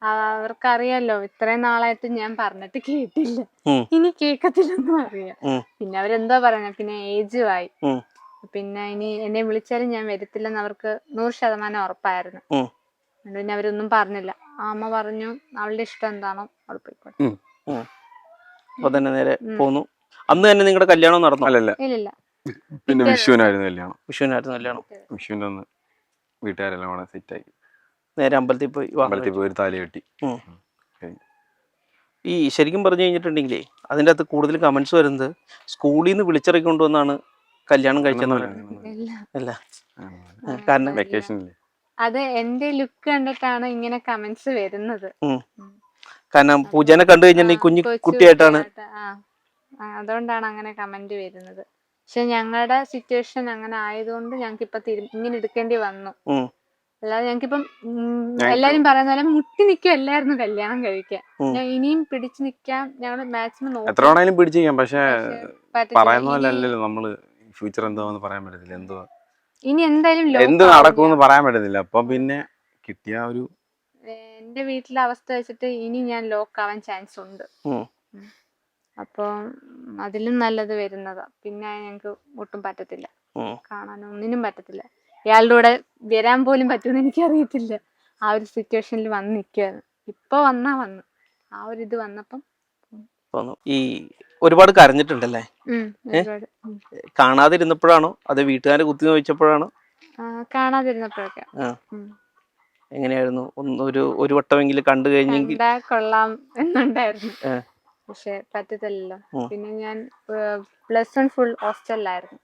അവർക്കറിയാലോ ഇത്രയും നാളായിട്ട് ഞാൻ പറഞ്ഞിട്ട് കേട്ടില്ല. ഇനി കേക്കത്തില്ലെന്നും അറിയാം. പിന്നെ അവരെന്താ പറഞ്ഞ പിന്നെ ഏജ് ആയി. പിന്നെ ഇനി എന്നെ വിളിച്ചാലും ഞാൻ വരത്തില്ലെന്ന് അവർക്ക് നൂറ് ശതമാനം ഉറപ്പായിരുന്നു. അതുകൊണ്ട് പിന്നെ അവരൊന്നും പറഞ്ഞില്ല. ആ അമ്മ പറഞ്ഞു അവളുടെ ഇഷ്ടം എന്താണോ അവൾ പോയിക്കോട്ടെ. അപ്പൊ തന്നെ നേരെ. പോന്നു. അന്ന് തന്നെ നിങ്ങളുടെ കല്യാണം നടന്നു? അല്ലല്ല. ഇല്ലില്ല. പിന്നെ വിഷുവിനായിരുന്നു കല്യാണം. വിഷുവിനായിരുന്നു കല്യാണം. വിഷുവിന്റെ അന്ന് വീട്ടുകാരെല്ലാം സെറ്റ് ആയി നേരെ അമ്പലത്തിൽ പോയി വിവാഹം അമ്പലത്തിൽ പോയി ഒരു താലി കെട്ടി. ഉം. ഈ ശരിക്കും പറഞ്ഞു കഴിഞ്ഞിട്ടുണ്ടെങ്കിലേ അതിന്റെ അകത്ത് കൂടുതൽ കമന്റ്സ് വരുന്നത് സ്കൂളിൽ നിന്ന് വിളിച്ചിറക്കി കൊണ്ടുവന്നാണ് കല്യാണം കഴിച്ചെന്ന് പറയുന്നത്. ഇല്ല. അല്ല. ആ, കാരണം അത്. എന്റെ ലുക്ക് കണ്ടിട്ടാണ് ഇങ്ങനെ കമന്റ്സ് വരുന്നത്. കാരണം പൂജനെ കണ്ടു കഴിഞ്ഞിട്ടുണ്ടെങ്കിൽ ഈ കുഞ്ഞു കുട്ടിയായിട്ടാണ്. അതുകൊണ്ടാണ് അങ്ങനെ കമന്റ് വരുന്നത്. പക്ഷെ ഞങ്ങളുടെ സിറ്റുവേഷൻ അങ്ങനെ ആയതുകൊണ്ട് ഞങ്ങൾക്ക് ഇപ്പൊ ഇങ്ങനെ എടുക്കേണ്ടി വന്നു. അല്ലാതെ ഞങ്ങൾക്കിപ്പം എല്ലാരും പറയുന്ന പോലെ മുട്ടി നിൽക്കുമല്ലായിരുന്നു കല്യാണം കഴിക്കാൻ. ഞാൻ ഇനിയും പിടിച്ചു നിക്കാം ഞങ്ങൾ മാക്സിമം എത്ര വേണേലും പിടിച്ചിരിക്കാം പക്ഷെ പക്ഷേ പറയുന്ന പോലെ അല്ലല്ലോ നമ്മൾ ഫ്യൂച്ചർ എന്താന്ന് പറയാൻ പറ്റത്തില്ല. എന്തോ ഇനി എന്തായാലും എന്ത് നടക്കും നടക്കുമെന്ന് പറയാൻ പറ്റത്തില്ല. അപ്പൊ പിന്നെ കിട്ടിയ ഒരു എന്റെ വീട്ടിലെ അവസ്ഥ വെച്ചിട്ട് ഇനി ഞാൻ ലോക്ക് ആവാൻ ചാൻസ് ഉണ്ട്. ഉം. അതിലും നല്ലത് വരുന്നതാ. പിന്നെ ഞങ്ങക്ക് ഒട്ടും പറ്റത്തില്ല. കാണാൻ ഒന്നിനും പറ്റത്തില്ല. ഇയാളുടെ കൂടെ വരാൻ പോലും പറ്റുമെന്ന് എനിക്കറിയത്തില്ല. ആ ഒരു സിറ്റുവേഷനിൽ വന്ന് നിൽക്കുകയാണ് ഇപ്പൊ വന്നാ വന്നു. ആ ഒരു ഇത് വന്നപ്പം ഈ ഒരുപാട് കരഞ്ഞിട്ടുണ്ടല്ലേ. കാണാതിരുന്നപ്പോഴാണോ? അതോ വീട്ടുകാരെ കുത്തി നോവിച്ചപ്പോഴാണോ? ആ, കാണാതിരുന്നപ്പോഴൊക്കെ. എങ്ങനെയായിരുന്നു? ഒരു ഒരു വട്ടമെങ്കിലും കണ്ടു കഴിഞ്ഞെങ്കിൽ കൊള്ളാം എന്നുണ്ടായിരുന്നു. പക്ഷെ പറ്റത്തില്ലല്ലോ. പിന്നെ ഞാൻ പ്ലസ് വൺ ഫുൾ ഹോസ്റ്റലിലായിരുന്നു.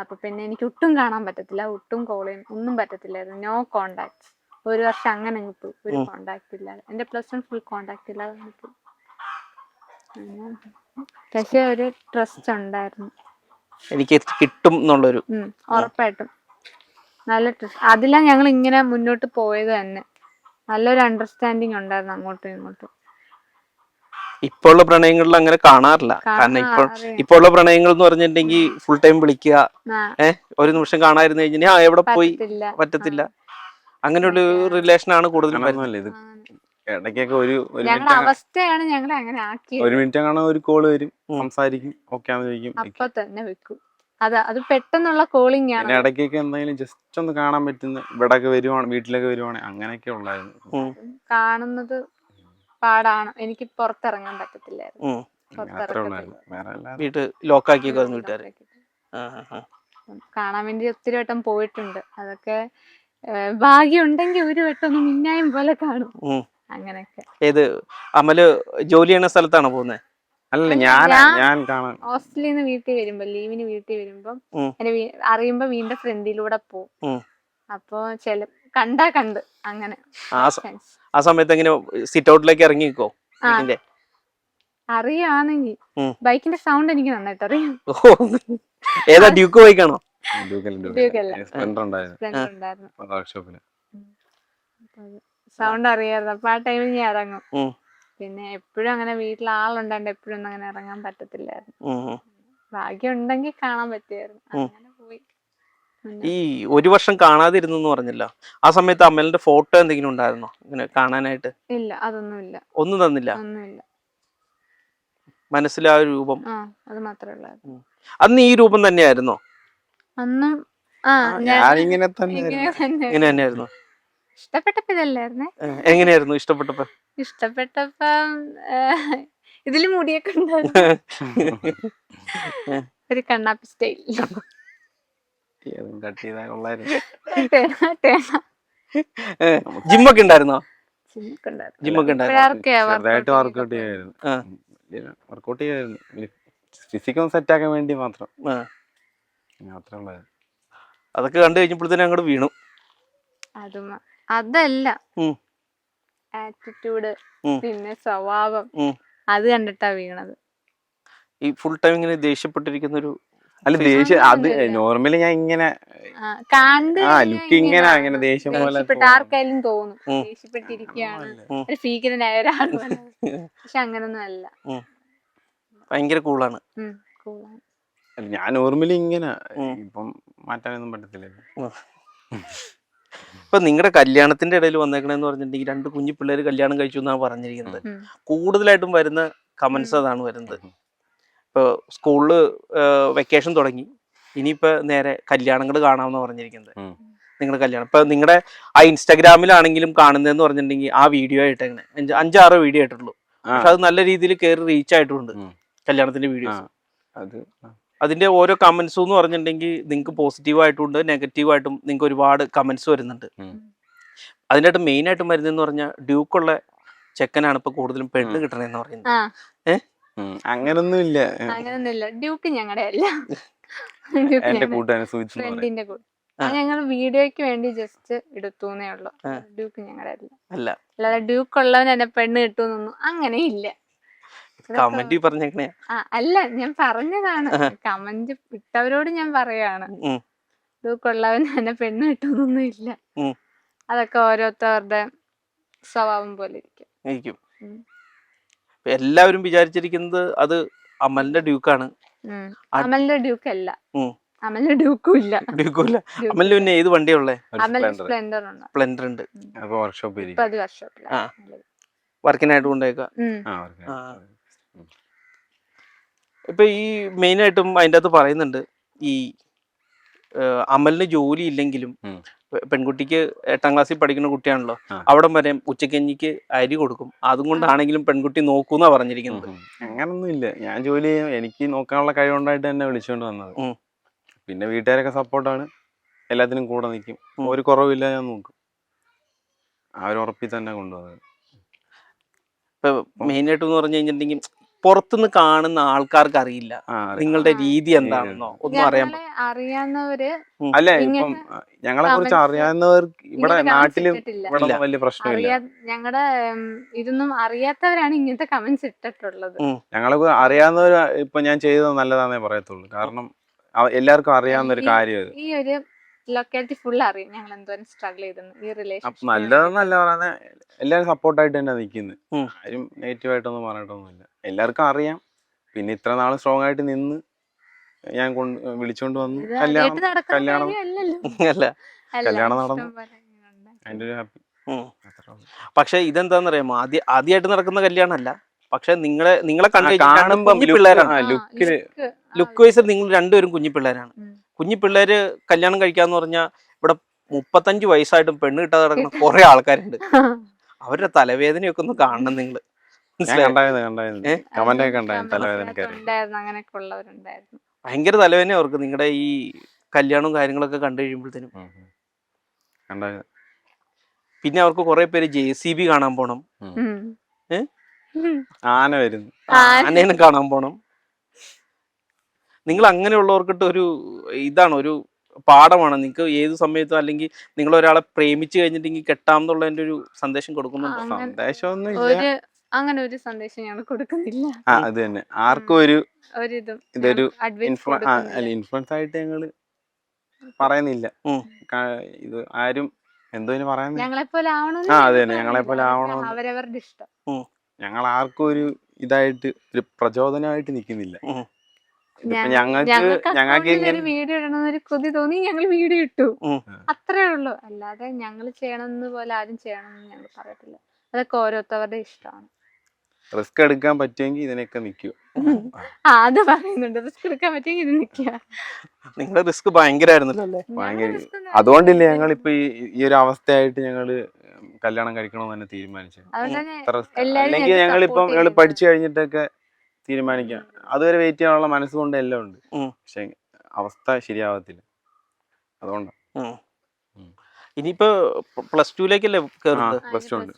അപ്പൊ പിന്നെ എനിക്ക് ഒട്ടും കാണാൻ പറ്റത്തില്ല. ഒട്ടും കോൾ ചെയ്യാൻ ഒന്നും പറ്റത്തില്ലായിരുന്നു. നോ കോണ്ടാക്ട് ഒരു വർഷം അങ്ങനെ കിട്ടു പോയി. ഒരു. കോണ്ടാക്ട് ഇല്ലാതെ. എന്റെ പ്ലസ് വൺ ഫുൾ കോണ്ടാക്ട് ഇല്ലാതെ പോയി. പക്ഷെ ഒരു ട്രസ്റ്റ് ഉണ്ടായിരുന്നു. എനിക്ക് കിട്ടും എന്നുള്ളൊരു ഉറപ്പായിട്ടും. നല്ല അതിലാണ് അതിലാ ഞങ്ങൾ ഇങ്ങനെ മുന്നോട്ട് പോയത് തന്നെ. നല്ലൊരു അണ്ടർസ്റ്റാൻഡിങ് ഉണ്ടായിരുന്നു അങ്ങോട്ടും ഇങ്ങോട്ടും. ഇപ്പോൾ ഉള്ള പ്രണയങ്ങളിൽ അങ്ങനെ കാണാറില്ല. കാരണം ഇപ്പോൾ ഇപ്പോഴുള്ള ഇപ്പോൾ ഉള്ള പ്രണയങ്ങൾ എന്ന് പറഞ്ഞിട്ടുണ്ടെങ്കിൽ ഫുൾ ടൈം വിളിക്കുക. ഏഹ് ഒരു നിമിഷം കാണാതിരുന്നു കഴിഞ്ഞാൽ ആ എവിടെ പോയി? പറ്റത്തില്ല. അങ്ങനെ ഒരു റിലേഷൻ ആണ് കൂടുതലും ഇത് ഇടയ്ക്കൊക്കെ ഒരു ഒരു ഞങ്ങളുടെ മിനിറ്റ് അവസ്ഥയാണ് ഞങ്ങൾ അങ്ങനെ ആക്കി ഒരു മിനിറ്റ് കാണാൻ ഒരു കോൾ വരും സംസാരിക്കും ഓക്കെ ആണെന്ന് ചോദിക്കും അപ്പൊ തന്നെ വെക്കും. അത് അത് പെട്ടെന്നുള്ള കോളിംഗ് ആണ്. ഇടയ്ക്കൊക്കെ എന്തെങ്കിലും ജസ്റ്റ് ഒന്ന് കാണാൻ പറ്റുന്ന ഇവിടൊക്കെ വരുവാണ് വീട്ടിലൊക്കെ വരുവാണ് അങ്ങനെയൊക്കെ ഉള്ളായിരുന്നു. കാണുന്നത് പാടാണ്. എനിക്ക് പുറത്തിറങ്ങാൻ പറ്റത്തില്ലായിരുന്നു. വീട്ട് വീട്ടുകാർ കാണാൻ വേണ്ടി ഒത്തിരി വട്ടം പോയിട്ടുണ്ട്. അതൊക്കെ ഭാഗ്യം ഉണ്ടെങ്കിൽ ഒരു വട്ടം ഒന്ന് മിന്നായം പോലെ കാണും. അങ്ങനെയൊക്കെ. ഏത് അമൽ ജോലി ചെയ്യുന്ന സ്ഥലത്താണോ പോകുന്നത് അല്ല ഞാൻ ഞാൻ- കാണാൻ ഹോസ്റ്റലിൽ നിന്ന് വീട്ടിൽ വരുമ്പോ ലീവിന് വീട്ടിൽ വരുമ്പം. എന്നെ അറിയുമ്പോ വീണ്ടും ഫ്രണ്ടിലൂടെ പോവും. അപ്പോ ചില കണ്ടാ കണ്ട് അങ്ങനെ. ആ ആ സമയത്ത് എങ്ങനെ സിറ്റ് ഔട്ടിലേക്ക് ഇറങ്ങി അറിയാണെങ്കിൽ. ബൈക്കിന്റെ? സൗണ്ട് എനിക്ക് നന്നായിട്ട് അറിയാം. ഏതാ ഡ്യൂക്ക് ബൈക്കാണോ? സൗണ്ട് അറിയായിരുന്നു. അപ്പൊ ആ ടൈമിൽ ഞാൻ ഇറങ്ങും. പിന്നെ എപ്പോഴും അങ്ങനെ വീട്ടിൽ ആളുണ്ടാണ്ട് എപ്പോഴും ഒന്നും അങ്ങനെ ഇറങ്ങാൻ പറ്റത്തില്ലായിരുന്നു. ഭാഗ്യം ഉണ്ടെങ്കിൽ കാണാൻ പറ്റിയായിരുന്നു അങ്ങനെ പോയി. ഈ ഒരു വർഷം കാണാതിരുന്നു എന്ന് പറഞ്ഞില്ല. ആ സമയത്ത് അമലിന്റെ ഫോട്ടോ എന്തെങ്കിലും ഉണ്ടായിരുന്നോ? ഇങ്ങനെ കാണാനായിട്ട്? ഇല്ല അതൊന്നുമില്ല. ഒന്നും തന്നില്ല? ഒന്നുമില്ല. മനസ്സിലായ ആ രൂപം? ആ അത് മാത്രമേ ഉള്ളായിരുന്നു. അന്ന് ഈ രൂപം തന്നെയായിരുന്നോ? അന്നും ആ ഞാൻ ഞാനിങ്ങനെ തന്നെ ഇങ്ങനെ തന്നെ ഇങ്ങനെ തന്നെയായിരുന്നു. ഇഷ്ടപ്പെട്ടപ്പോ ഇതല്ലായിരുന്നേ? എങ്ങനെയായിരുന്നു ഇഷ്ടപ്പെട്ടപ്പോ? ഇഷ്ടപ്പെട്ടപ്പം ഇതിൽ മുടിയൊക്കെ ഉണ്ടായിരുന്നു. ഒരു കണ്ണാപ്പി സ്റ്റൈൽ. കട്ട് ചെയ്താൽ കൊള്ളായിരുന്നു. ജിമ്മൊക്കെ ഉണ്ടായിരുന്നോ? ജിമ്മൊക്കെ വർക്കൗട്ട് ചെയ്യായിരുന്നു. സെറ്റ് ആക്കാൻ വേണ്ടി മാത്രം. അതൊക്കെ കണ്ടു കഴിഞ്ഞപ്പോഴത്തേനും അങ്ങോട്ട് വീണു. അതും അതല്ല. ആറ്റിറ്റ്യൂഡ് പിന്നെ സ്വഭാവം. അത് കണ്ടിട്ടാ വീണത്. ഈ ഫുൾ ടൈം ഇങ്ങനെ ദേഷ്യപ്പെട്ടിരിക്കുന്ന ഒരു അല്ല ദേഷ്യം അത് നോർമലി ഞാൻ ഇങ്ങനെ ആ, ആ ലുക്ക് ഇങ്ങനെ ഇങ്ങനെ അങ്ങനെ ദേഷ്യം പോലെ ആർക്കായാലും തോന്നും. ദേഷ്യപ്പെട്ടിരിക്കുകയാണ്. ഭീകരനായ ഒരാൾ പക്ഷെ അങ്ങനൊന്നും അല്ല. ഭയങ്കര കൂളാണ്. ഞാൻ നോർമലി ഇങ്ങനെ. ഇപ്പം മാറ്റാനൊന്നും പറ്റത്തില്ല. ഇപ്പൊ നിങ്ങളുടെ കല്യാണത്തിന്റെ ഇടയിൽ വന്നേക്കണെന്ന് പറഞ്ഞിട്ടുണ്ടെങ്കിൽ രണ്ട് കുഞ്ഞു പിള്ളേര് കല്യാണം കഴിച്ചു എന്നാണ് പറഞ്ഞിരിക്കുന്നത്. കൂടുതലായിട്ടും വരുന്ന കമന്റ്സ്. അതാണ് വരുന്നത്. ഇപ്പൊ സ്കൂളിൽ വെക്കേഷൻ തുടങ്ങി. ഇനിയിപ്പോ നേരെ കല്യാണങ്ങൾ കാണാമെന്ന് പറഞ്ഞിരിക്കുന്നത്. നിങ്ങളുടെ കല്യാണം. ഇപ്പൊ നിങ്ങളുടെ ആ ഇൻസ്റ്റാഗ്രാമിലാണെങ്കിലും കാണുന്നതെന്ന് പറഞ്ഞിട്ടുണ്ടെങ്കിൽ ആ വീഡിയോ ആയിട്ടങ്ങനെ അഞ്ച് അഞ്ചാറ് വീഡിയോ ആയിട്ടുള്ളൂ. പക്ഷെ അത് നല്ല രീതിയിൽ കയറി റീച്ച് ആയിട്ടുണ്ട് കല്യാണത്തിന്റെ വീഡിയോ വീഡിയോസ് അത് ആ. അതിന്റെ ഓരോ കമന്റ്സ് എന്ന് പറഞ്ഞിട്ടുണ്ടെങ്കിൽ നിങ്ങൾക്ക് പോസിറ്റീവ് നെഗറ്റീവായിട്ടും നെഗറ്റീവ് ആയിട്ടും നിങ്ങൾക്ക് ഒരുപാട് കമൻസ് വരുന്നുണ്ട്. അതിന്റെ അകത്ത് മെയിൻ ആയിട്ടും വരുന്നതെന്ന് പറഞ്ഞാൽ ഡ്യൂക്കുള്ള ചെക്കനാണ് ഇപ്പൊ കൂടുതലും പെണ്ണ് കിട്ടണെന്ന് പറയുന്നത്. ആ. ഉം, അങ്ങനൊന്നും ഇല്ല. അങ്ങനൊന്നുമില്ല. ഡ്യൂക്ക് ഞങ്ങളുടെ അല്ല. ഫ്രണ്ടിന്റെ കൂടെ ഞങ്ങൾ വീഡിയോയ്ക്ക് വേണ്ടി ജസ്റ്റ് എടുത്തൂന്നേ ഉള്ളൂ. ഡ്യൂക്ക് ഞങ്ങളുടെ അല്ല. അല്ല. അല്ലാതെ ഡ്യൂക്ക് ഉള്ളവൻ എന്നെ പെണ്ണ് കിട്ടുമെന്നൊന്നും അങ്ങനെ ഇല്ല കമന്റ് പറഞ്ഞേക്കണേ. അല്ല ഞാൻ പറഞ്ഞതാണ്. കമന്റ് ഇട്ടവരോട് ഞാൻ പറയാണ്. ഇത് ഡ്യൂക്ക് ഉള്ളവൻ എന്നെ പെണ്ണ് കിട്ടുന്നൊന്നും ഇല്ല. അതൊക്കെ ഓരോരുത്തരുടെ സ്വഭാവം പോലെ ഇരിക്കും. എല്ലാവരും വിചാരിച്ചിരിക്കുന്നത് അത് അമലിന്റെ ഡ്യൂക്കാണ്. ആണ് അമലിന്റെ ഡ്യൂക്ക് അല്ല ഡ്യൂക്കും ഇല്ല ഡ്യൂക്കും. ഇല്ല അമലിന് പിന്നെ ഏത് വണ്ടിയാ ഉള്ളേ? സ്പ്ലെൻഡർ ഉണ്ട് സ്പ്ലെൻഡർ ഉണ്ട്. വർക്കിനായിട്ട് കൊണ്ടേക്കാം ആ workshop. ആ. ഇപ്പൊ ഈ മെയിൻ ആയിട്ടും അതിന്റെ അകത്ത് പറയുന്നുണ്ട്. ഈ അമലിന് ജോലി ഇല്ലെങ്കിലും പെൺകുട്ടിക്ക് എട്ടാം ക്ലാസ്സിൽ പഠിക്കുന്ന കുട്ടിയാണല്ലോ. അവിടം വരെ ഉച്ചക്കഞ്ഞിക്ക് അരി കൊടുക്കും. അതും കൊണ്ടാണെങ്കിലും പെൺകുട്ടി നോക്കൂന്നാ പറഞ്ഞിരിക്കുന്നത്. അങ്ങനൊന്നും ഇല്ല. ഞാൻ ജോലി ചെയ്യും എനിക്ക് നോക്കാനുള്ള കഴിവുണ്ടായിട്ട് തന്നെ വിളിച്ചുകൊണ്ട് വന്നത്. പിന്നെ വീട്ടുകാരൊക്കെ സപ്പോർട്ടാണ്. എല്ലാത്തിനും കൂടെ നിൽക്കും ഒരു കുറവില്ല ഞാൻ നോക്കും. ആ ഒരു ഉറപ്പിൽ തന്നെ കൊണ്ടുവന്നത്. ഇപ്പൊ മെയിൻ ആയിട്ട് പറഞ്ഞു കഴിഞ്ഞിട്ടുണ്ടെങ്കിൽ പുറത്തുനിന്ന് കാണുന്ന ആൾക്കാർക്ക് അറിയില്ല. നിങ്ങളുടെ രീതി എന്താണെന്നോ ഒന്നും അറിയാൻ ഞങ്ങളെ അറിയാവുന്നവര് അല്ലെ ഇപ്പം ഞങ്ങളെ കുറിച്ച് അറിയാവുന്നവർ അറിയാവുന്നവർക്ക് ഇവിടെ നാട്ടിൽ ഇവിടെ വലിയ പ്രശ്നമില്ല. ഞങ്ങളുടെ ഇതൊന്നും അറിയാത്തവരാണ് ഇങ്ങനത്തെ കമന്റ്സ് ഇട്ടിട്ടുള്ളത്. ഞങ്ങളെ അറിയാവുന്നവർ ഇപ്പൊ ഞാൻ ചെയ്തത് നല്ലതാന്നേ പറയത്തുള്ളൂ. കാരണം എല്ലാവർക്കും അറിയാവുന്ന ഒരു കാര്യം ഈ ഒരു ലൊക്കാലിറ്റി ഫുൾ അറിയാം ഞങ്ങൾ എന്തോരം സ്ട്രഗിൾ ചെയ്തെന്ന് ഈ റിലേഷൻ നല്ലതെന്നല്ല പറയുന്നത് എല്ലാവരും സപ്പോർട്ടായിട്ട് തന്നെ നിൽക്കുന്നത് ആരും നെഗറ്റീവ് ആയിട്ടൊന്നും പറഞ്ഞിട്ടൊന്നുമില്ല. എല്ലാവർക്കും അറിയാം. പിന്നെ ഇത്ര നാൾ സ്ട്രോങ് ആയിട്ട് നിന്ന് ഞാൻ കൊണ്ട് വിളിച്ചോണ്ട് വന്നു കല്യാണം കല്യാണം അല്ല. കല്യാണം നടന്നു. അതിന്റെ ഒരു ഹാപ്പി. പക്ഷെ ഇതെന്താന്നറിയാമോ? ആദ്യ ആദ്യമായിട്ട് നടക്കുന്ന കല്യാണമല്ല. പക്ഷെ നിങ്ങളെ നിങ്ങളെ കണ്ടു പിള്ളേരാണ്. ആ, ലുക്ക് വൈസ് നിങ്ങൾ രണ്ടുപേരും കുഞ്ഞു പിള്ളേരാണ്. കുഞ്ഞു പിള്ളേര് കല്യാണം കഴിക്കാന്ന് പറഞ്ഞാൽ ഇവിടെ മുപ്പത്തഞ്ച് വയസ്സായിട്ടും പെണ്ണ് കിട്ടാതെ നടക്കുന്ന കുറെ ആൾക്കാരുണ്ട്. അവരുടെ തലവേദനയൊക്കെ ഒന്ന് കാണണം നിങ്ങൾ ഭയങ്കര തലവേദന അവർക്ക് നിങ്ങളുടെ ഈ കല്യാണവും കാര്യങ്ങളൊക്കെ കണ്ടു കഴിയുമ്പോഴത്തേനും. പിന്നെ അവർക്ക് കുറെ പേര് ജെ സി ബി കാണാൻ പോണം. ആന വരുന്നു. ആന. ആനേനെ കാണാൻ പോണം. നിങ്ങൾ അങ്ങനെയുള്ളവർക്കിട്ട് ഒരു ഇതാണ് ഒരു പാഠമാണ്. നിങ്ങൾക്ക് ഏത് സമയത്തും അല്ലെങ്കിൽ നിങ്ങൾ ഒരാളെ പ്രേമിച്ചു കഴിഞ്ഞിട്ടുണ്ടെങ്കിൽ കെട്ടാമെന്നുള്ളതിന്റെ ഒരു സന്ദേശം കൊടുക്കുന്നുണ്ടോ? സന്ദേശം സന്ദേശമൊന്നും ഇല്ല അങ്ങനെ ഒരു സന്ദേശം ഞങ്ങൾ കൊടുക്കുന്നില്ല. ആ അത് തന്നെ. ആർക്കും ഒരു ഇതൊരു ഇൻഫ്ലുവൻസ് ആയിട്ട് ഞങ്ങൾ പറയുന്നില്ല. ഇത് ആരും എന്തോ പറയാൻ ഞങ്ങളെ പോലെ ആ, അത് തന്നെ, ഞങ്ങളെപ്പോലെ ആവണമെന്ന്. അവരവരുടെ ഇഷ്ടം. ഞങ്ങൾ ആർക്കും ഒരു ഇതായിട്ട് ഒരു പ്രചോദനമായിട്ട് നിൽക്കുന്നില്ല. ഞങ്ങൾക്ക് ഞങ്ങൾക്ക് ഒരു വീഡിയോ ഇടണമെന്നൊരു കൊതി തോന്നി ഞങ്ങൾ വീഡിയോ ഇട്ടു. അത്രേ ഉള്ളൂ. അല്ലാതെ ഞങ്ങൾ ചെയ്യണമെന്ന് പോലെ ആരും ചെയ്യണമെന്ന് ഞങ്ങൾ പറയത്തില്ല. അതൊക്കെ ഓരോരുത്തവരുടെ ഇഷ്ടമാണ്. റിസ്ക് എടുക്കാൻ പറ്റുമെങ്കിൽ ഇതിനൊക്കെ നിൽക്കൂ ആ അത് പറയുന്നുണ്ട്. റിസ്ക് എടുക്കാൻ പറ്റുമെങ്കിൽ ഇത് നിൽക്കുക നിങ്ങളുടെ റിസ്ക് ഭയങ്കരമായിരുന്നല്ലോ ഭയങ്കര അതുകൊണ്ടില്ലേ ഞങ്ങൾ ഇപ്പൊ ഈ ഒരു അവസ്ഥയായിട്ട് ഞങ്ങൾ കല്യാണം കഴിക്കണമെന്ന് തന്നെ തീരുമാനിച്ചു അല്ലെങ്കിൽ ഞങ്ങളിപ്പം ഞങ്ങൾ പഠിച്ചു കഴിഞ്ഞിട്ടൊക്കെ തീരുമാനിക്കാം. അതുവരെ വെയിറ്റ് ചെയ്യാനുള്ള മനസ്സുകൊണ്ട് എല്ലാം ഉണ്ട്. പക്ഷെ അവസ്ഥ ശരിയാവത്തില്ല. അതുകൊണ്ടാണ്. ഇനിയിപ്പോ പ്ലസ് ടുവിലേക്കല്ലേ കയറുന്നത് പ്ലസ് ടു ഉണ്ട്.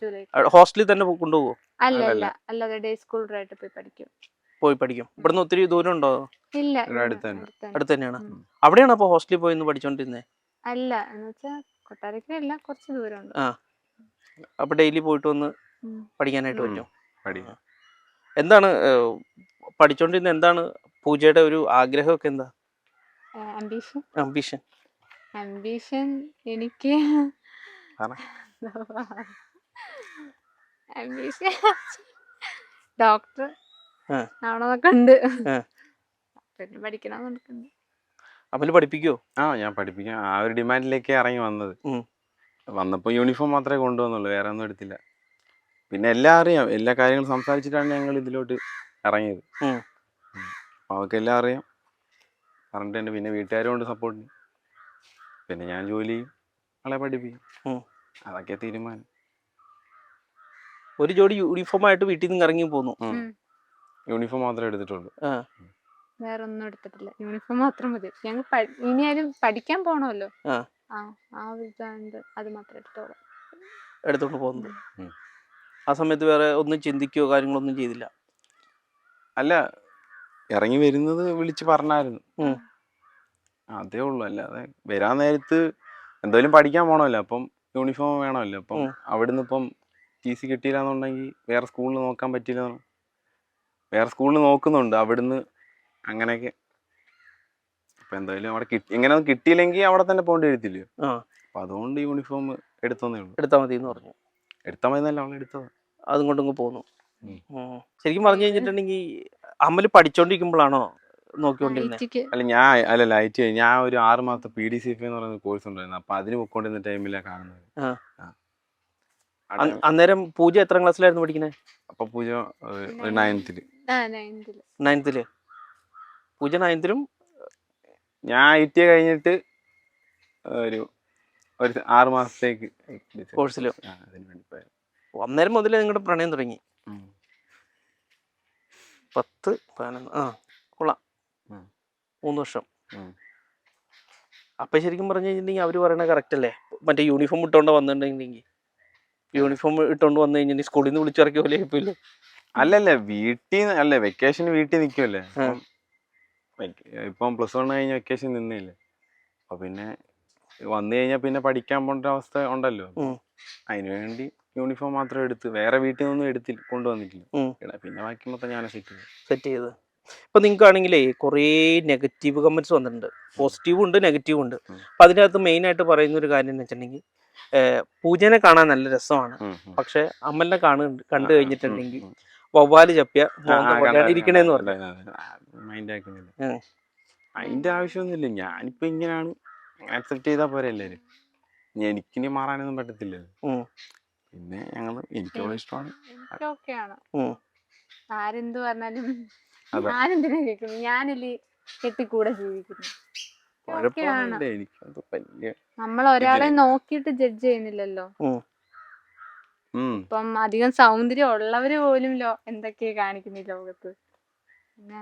ഹോസ്റ്റലിൽ തന്നെ കൊണ്ടുപോകുമോ അല്ല അല്ല, അല്ല. അല്ലാതെ ഡേ സ്കൂളറായിട്ട് പോയി പഠിക്കും. പോയി പഠിക്കും. ഇവിടുന്ന് ഒത്തിരി ദൂരം ഉണ്ടോ? ഇല്ല അടുത്ത് തന്നെ. അടുത്തന്നെ. അടുത്ത് തന്നെയാണ്. അവിടെയാണ് അപ്പൊ ഹോസ്റ്റലിൽ പോയി പഠിച്ചോണ്ടിരുന്നേ? അല്ല എന്ന് വെച്ചാ കൊട്ടാരക്കരല്ല കുറച്ച് ദൂരം ആ. അപ്പോൾ ഡെയിലി പോയിട്ട് വന്ന് പഠിക്കാനായിട്ട്. പറ്റും. പഠിക്കാം. എന്താണ് പഠിച്ചോണ്ടിരുന്ന എന്താണ് പൂജയുടെ ഒരു ആഗ്രഹമൊക്കെ എന്താ? അംബീഷൻ അംബിഷൻ അംബീഷൻ എനിക്ക്. അംബീഷൻ ഡോക്ടർ ആ. ആവണമെന്നൊക്കെ ഉണ്ട്. പിന്നെ പഠിക്കണമെന്നൊക്കെ ഉണ്ട് പഠിപ്പിക്കുവോ? ആ ഞാൻ പഠിപ്പിക്കാം. ആ ഒരു ഡിമാൻഡിലേക്ക് ഇറങ്ങി വന്നത്. വന്നപ്പോ വന്നപ്പോൾ യൂണിഫോം മാത്രമേ കൊണ്ടുവന്നുള്ളൂ. വേറെ ഒന്നും എടുത്തില്ല. പിന്നെ എല്ലാം അറിയാം എല്ലാ കാര്യങ്ങളും സംസാരിച്ചിട്ടാണ് ഞങ്ങൾ ഇതിലോട്ട് ഇറങ്ങിയത്. അപ്പോൾ അവർക്ക് എല്ലാം അറിയാം. പറഞ്ഞിട്ടുണ്ട് പിന്നെ വീട്ടുകാരും ഉണ്ട് സപ്പോർട്ട് പിന്നെ ഞാൻ ജോലി ചെയ്യും. ആളെ പഠിപ്പിക്കും. അതൊക്കെ തീരുമാനം. ഒരു ജോഡി യൂണിഫോം ആയിട്ട് വീട്ടിൽ നിന്ന് ഇറങ്ങി പോന്നു. യൂണിഫോം മാത്രമേ എടുത്തിട്ടുള്ളൂ. വേറെ ഒന്നും എടുത്തിട്ടില്ല. യൂണിഫോം മാത്രം മതി. ഞങ്ങൾ ഇനി ആരും പഠിക്കാൻ പോണമല്ലോ. ആ. ആ അത് മാത്രം എടുത്തോളാം. എടുത്തോണ്ട് പോകുന്നത് ഉം. ആ സമയത്ത് വേറെ ഒന്നും ചിന്തിക്കുകയോ കാര്യങ്ങളൊന്നും ചെയ്തില്ല. അല്ല ഇറങ്ങി വരുന്നത് വിളിച്ച് പറഞ്ഞായിരുന്നു. അതേ ഉള്ളു. അല്ലാതെ വരാൻ നേരത്ത് എന്തായാലും പഠിക്കാൻ പോകണമല്ലോ അപ്പം യൂണിഫോം വേണമല്ലോ. അപ്പം. അവിടുന്ന് ഇപ്പം ടി സി കിട്ടിയില്ലാന്നുണ്ടെങ്കിൽ വേറെ സ്കൂളിൽ നോക്കാൻ പറ്റില്ല വേറെ സ്കൂളിൽ നോക്കുന്നുണ്ട്. അവിടുന്ന് അങ്ങനെയൊക്കെ. അപ്പം എന്തായാലും അവിടെ കിട്ടി ഇങ്ങനെ ഒന്നും കിട്ടിയില്ലെങ്കിൽ അവിടെ തന്നെ പോകേണ്ടി വരത്തില്ലയോ? അപ്പൊ അതുകൊണ്ട് യൂണിഫോം എടുത്തന്നേ ഉള്ളൂ. എടുത്താൽ മതി എന്ന് പറഞ്ഞു. എടുത്താൽ മതി എന്നല്ല അവൾ എടുത്തത്. അതും കൊണ്ടും പോന്നു. ശരിക്കും പറഞ്ഞു കഴിഞ്ഞിട്ടുണ്ടെങ്കിൽ അമ്മൽ പഠിച്ചോണ്ടിരിക്കുമ്പോഴാണോ നോക്കിക്കൊണ്ടിരുന്നത് അല്ല ഞാൻ അല്ല ലൈറ്റ് ഞാൻ ഒരു ആറ് മാസത്തെ പി ഡി സി എഫ് എന്ന് പറയുന്ന കോഴ്സ് ഉണ്ടായിരുന്നു. അപ്പൊ അതിന് പൊക്കോണ്ടിരുന്ന ടൈമിലാണ് കാണുന്നത്. അന്നേരം പൂജ എത്ര ക്ലാസ്സിലായിരുന്നു പഠിക്കുന്നത് അപ്പൊ പൂജ നയൻത്തിൽ നയൻത്തിൽ. പൂജ നയൻത്തിലും? ഞാൻ ഐ ടി കഴിഞ്ഞിട്ട് ഒരു ഒരു ആറ് മാസത്തേക്ക് കോഴ്സിൽ? അതിന് വേണ്ടി പോയത്. അന്നേരം മുതലേ നിങ്ങളുടെ പ്രണയം തുടങ്ങി. പത്ത് പതിനൊന്ന് ആ കൊള്ളാം. മൂന്ന് വർഷം. അപ്പൊ ശരിക്കും പറഞ്ഞു കഴിഞ്ഞിട്ടുണ്ടെങ്കിൽ അവർ പറയണത് കറക്റ്റ് അല്ലേ? മറ്റേ യൂണിഫോം ഇട്ടോണ്ട് വന്നിട്ടുണ്ടെങ്കിൽ യൂണിഫോം ഇട്ടോണ്ട് വന്നു കഴിഞ്ഞാൽ സ്കൂളിൽ നിന്ന് വിളിച്ചിറക്കിയ പോലെ ആയിപ്പോയില്ലേ? അല്ലല്ല വീട്ടിൽ അല്ല വെക്കേഷൻ വീട്ടിൽ നിൽക്കുമല്ലേ ഇപ്പം പ്ലസ് വൺ കഴിഞ്ഞ വെക്കേഷൻ നിന്നില്ലേ? അപ്പൊ പിന്നെ വന്നു കഴിഞ്ഞാൽ പിന്നെ പഠിക്കാൻ പോണ്ട അവസ്ഥ ഉണ്ടല്ലോ. അതിനു വേണ്ടി യൂണിഫോം മാത്രം എടുത്ത് വേറെ വീട്ടിൽ നിന്നും എടുത്ത് കൊണ്ടുവന്നിട്ടില്ല. പിന്നെ ബാക്കി മൊത്തം ഞാൻ സെറ്റ് ചെയ്തു സെറ്റ് ചെയ്ത് ഇപ്പൊ നിങ്ങൾക്കാണെങ്കിലേ കുറേ നെഗറ്റീവ് കമന്റ്സ് വന്നിട്ടുണ്ട്. പോസിറ്റീവും ഉണ്ട് നെഗറ്റീവും ഉണ്ട്. അപ്പൊ അതിനകത്ത് മെയിൻ ആയിട്ട് പറയുന്ന ഒരു കാര്യം എന്ന് വെച്ചിട്ടുണ്ടെങ്കിൽ പൂജനെ കാണാൻ നല്ല രസമാണ്. പക്ഷെ അമ്മലിനെ കാണു കണ്ടു കഴിഞ്ഞിട്ടുണ്ടെങ്കിൽ. വവ്വാൽ ചപ്പിയ ഇരിക്കണേന്ന് പറഞ്ഞു. അതിന്റെ ആവശ്യമൊന്നുമില്ല. ഞാനിപ്പോ ഇങ്ങനെയാണ് അക്സെപ്റ്റ് ചെയ്താൽ പോരെ എല്ലാരും. എനിക്കിനി മാറാനൊന്നും പറ്റത്തില്ലല്ലോ. ഉം. പിന്നെ ഞങ്ങൾ എനിക്കവിടെ ഇഷ്ടമാണ്. എനിക്ക് ഓക്കെയാണ്. ഉം. ആരെന്ത് പറഞ്ഞാലും. ഞാനെന്തിനാ കേൾക്കുന്നു ഞാനില്ലേ കെട്ടിക്കൂടെ ജീവിക്കുന്നു നമ്മൾ ഒരാളെ നോക്കിയിട്ട് ജഡ്ജ് ചെയ്യുന്നില്ലല്ലോ? ഇപ്പം അധികം സൗന്ദര്യം ഉള്ളവര് പോലും ലോ എന്തൊക്കെയാ കാണിക്കുന്ന ഈ ലോകത്ത്? പിന്നെ